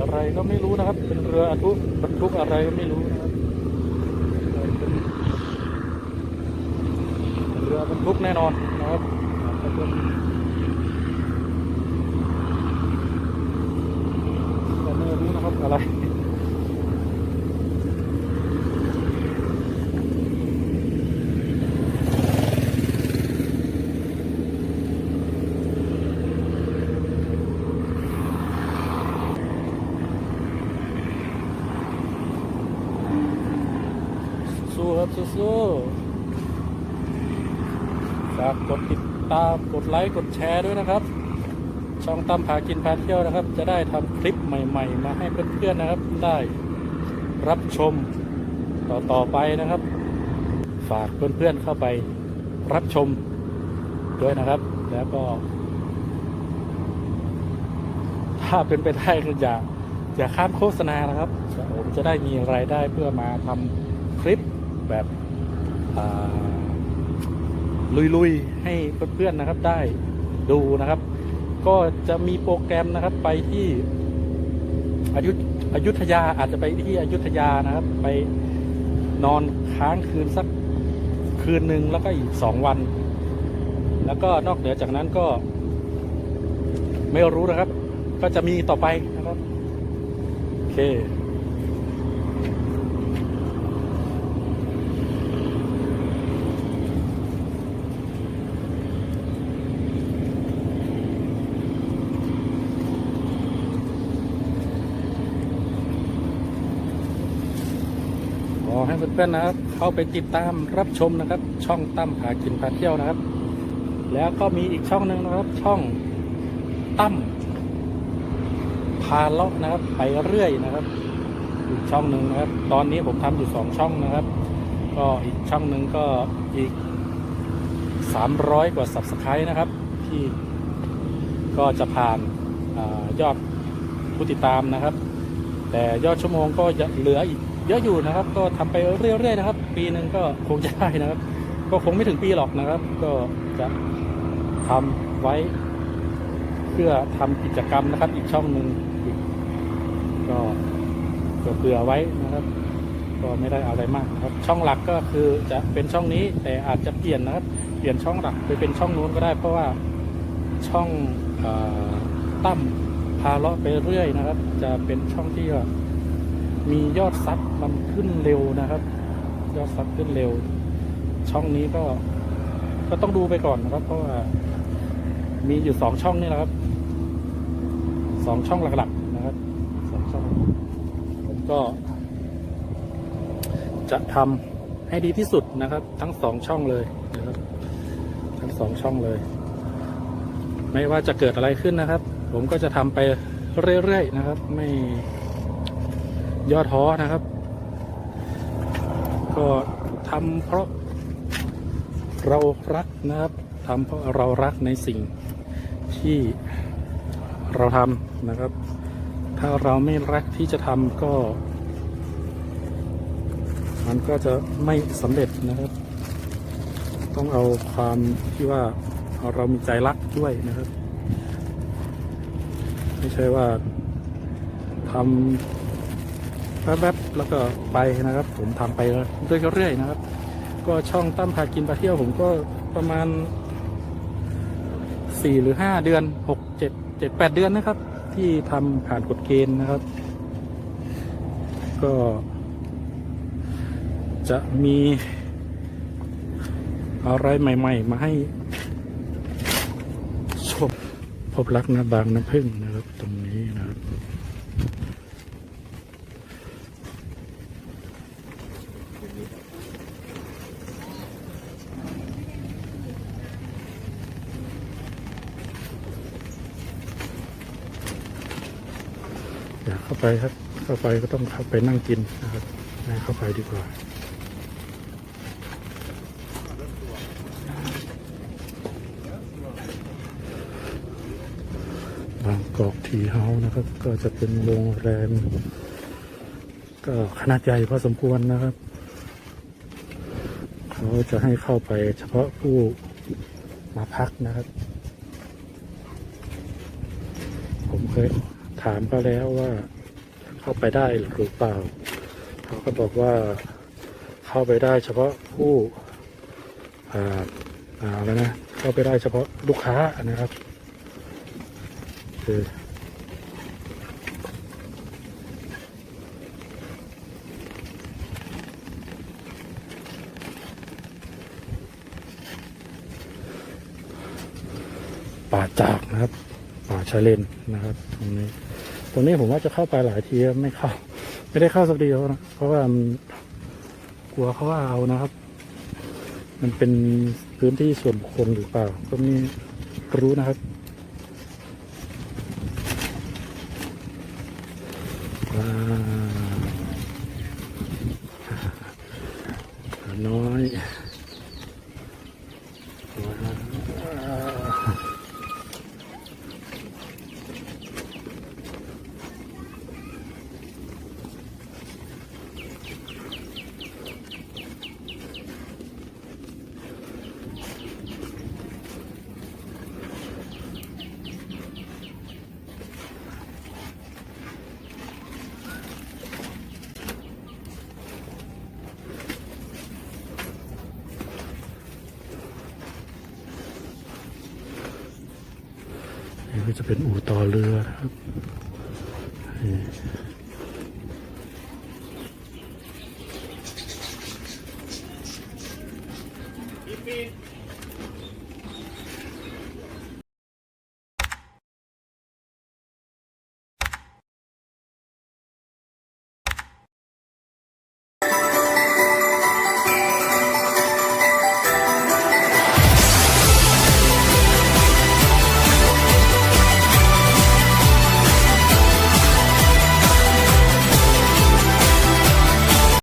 อะไรก็ไม่รู้นะครับ เป็นเรืออทุบรรทุกอะไรก็ไม่รู้นะครับเเรือบรรทุกแน่นอนนะครับแต่ไม่รู้นะครับอะไร สู้ฝากกดติดตามกดไลค์กดแชร์ด้วยนะครับ ช่องตั้มพากินพาเที่ยวนะครับ จะได้ทำคลิปใหม่ ๆ มาให้เพื่อนๆนะครับ ได้รับชมต่อๆไปนะครับ ฝากเพื่อนๆเข้าไปรับชมด้วยนะครับ แล้วก็ ถ้าเป็นไปได้ก็อย่าอย่าข้ามโฆษณานะครับผมจะได้มีรายได้เพื่อมาทำคลิปแบบ ลุยๆ ให้เพื่อนๆนะครับได้ดูนะครับ ก็จะมีโปรแกรมนะครับไปที่อยุธอยุธยาอาจจะไปที่อายุธยานะครับ ไปนอนค้างคืนสักคืนหนึ่งแล้วก็อีกสองวัน แล้วก็นอกเหนือจากนั้นก็ ไม่รู้นะครับ ก็จะมีต่อไปนะครับ โอเค ให้เพื่อนๆนะครับ เข้าไปติดตามรับชมนะครับ ช่องตั้มพากินพาเที่ยวนะครับ แล้วก็มีอีกช่องหนึ่งนะครับ ช่องตั้มพาเลาะนะครับ ไปเรื่อยนะครับอีกช่องหนึ่งนะครับ ตอนนี้ผมทำอยู่สองช่องนะครับ ก็อีกช่องหนึ่งก็อีกสามร้อยกว่า subscribe นะครับ ที่ก็จะผ่านอายอดผู้ติดตามนะครับ แต่ยอดชั่วโมงก็จะเหลืออีก เยอะอยู่นะครับ ก็ทำไปเรื่อยๆนะครับ ปีหนึ่งก็คงจะได้นะครับ ก็คงไม่ถึงปีหรอกนะครับ ก็จะทำไว้ เพื่อทำกิจกรรมนะครับ อีกช่องหนึ่งอีกก็เผื่อไว้นะครับ ก็ไม่ได้อะไรมากครับ ช่องหลักก็คือจะเป็นช่องนี้แต่อาจจะเปลี่ยนนะครับ เปลี่ยนช่องหลักไปเป็นช่องนู้นก็ได้ เพราะว่าช่องอตั้มพาเลาะไปเรื่อยนะครับ จะเป็นช่องที่ มียอดซับมันขึ้นเร็วนะครับ ยอดซับขึ้นเร็ว ช่องนี้ก็ก็ต้องดูไปก่อนนะครับ เพราะว่า มีอยู่สองช่องนี่แหละครับสองช่องหลักๆนะครับสองช่องผมก็ จะทำให้ดีที่สุดนะครับ ทั้งสองช่องเลยนะครับ ทั้งสองช่องเลย ไม่ว่าจะเกิดอะไรขึ้นนะครับ ผมก็จะทำไปเรื่อยๆนะครับ ไม่ ย่อท้อนะครับ ก็ทำเพราะเรารักนะครับทำเพราะเรารักในสิ่งที่เราทำนะครับ ถ้าเราไม่รักที่จะทำก็ มันก็จะไม่สำเร็จนะครับ ต้องเอาความที่ว่าเรามีใจรักด้วยนะครับ ไม่ใช่ว่าทำ แป๊บๆแล้วก็ไปนะครับ ผมทำไปเรื่อยๆนะครับ ก็ช่องตั้มพากินพาเที่ยวผมก็ประมาณสี่หรือห้าเดือนหกเจ็ดเจ็ดแปดเดือนนะครับ ที่ทำผ่านกฎเกณฑ์นะครับ ก็ จะมีอะไรใหม่ ๆ มาให้ชมพบรักนะบางน้ำพึ่งนะครับ ตรงนี้นะครับ เข้าไปครับ เข้าไปก็ต้องเข้าไปนั่งกินนะครับไม่เข้าไปดีกว่าบางกอกทีเฮานะครับ ก็จะเป็นโรงแรม ก็ขนาดใหญ่พอสมควรนะครับ เขาจะให้เข้าไปเฉพาะผู้มาพักนะครับ ผมเคย ถามเขาแล้วว่าเข้าไปได้หรือเปล่า เขาก็บอกว่าเข้าไปได้เฉพาะผู้อ่าอ่าแล้วนะเข้าไปได้เฉพาะลูกค้านะครับคือป่าจากนะครับ ป่าชายเลนนะครับ ตรงนี้ ตรงนี้ผมว่าจะเข้าไปหลายทีไม่เข้า ไม่ได้เข้าสักทีแล้วนะเพราะว่ามันกลัวเขาว่าเอานะครับ มันเป็นพื้นที่ส่วนบุคคลหรือเปล่า ก็ไม่รู้นะครับว้าน้อย ก็จะเป็นอู่ต่อเรือนะครับนี่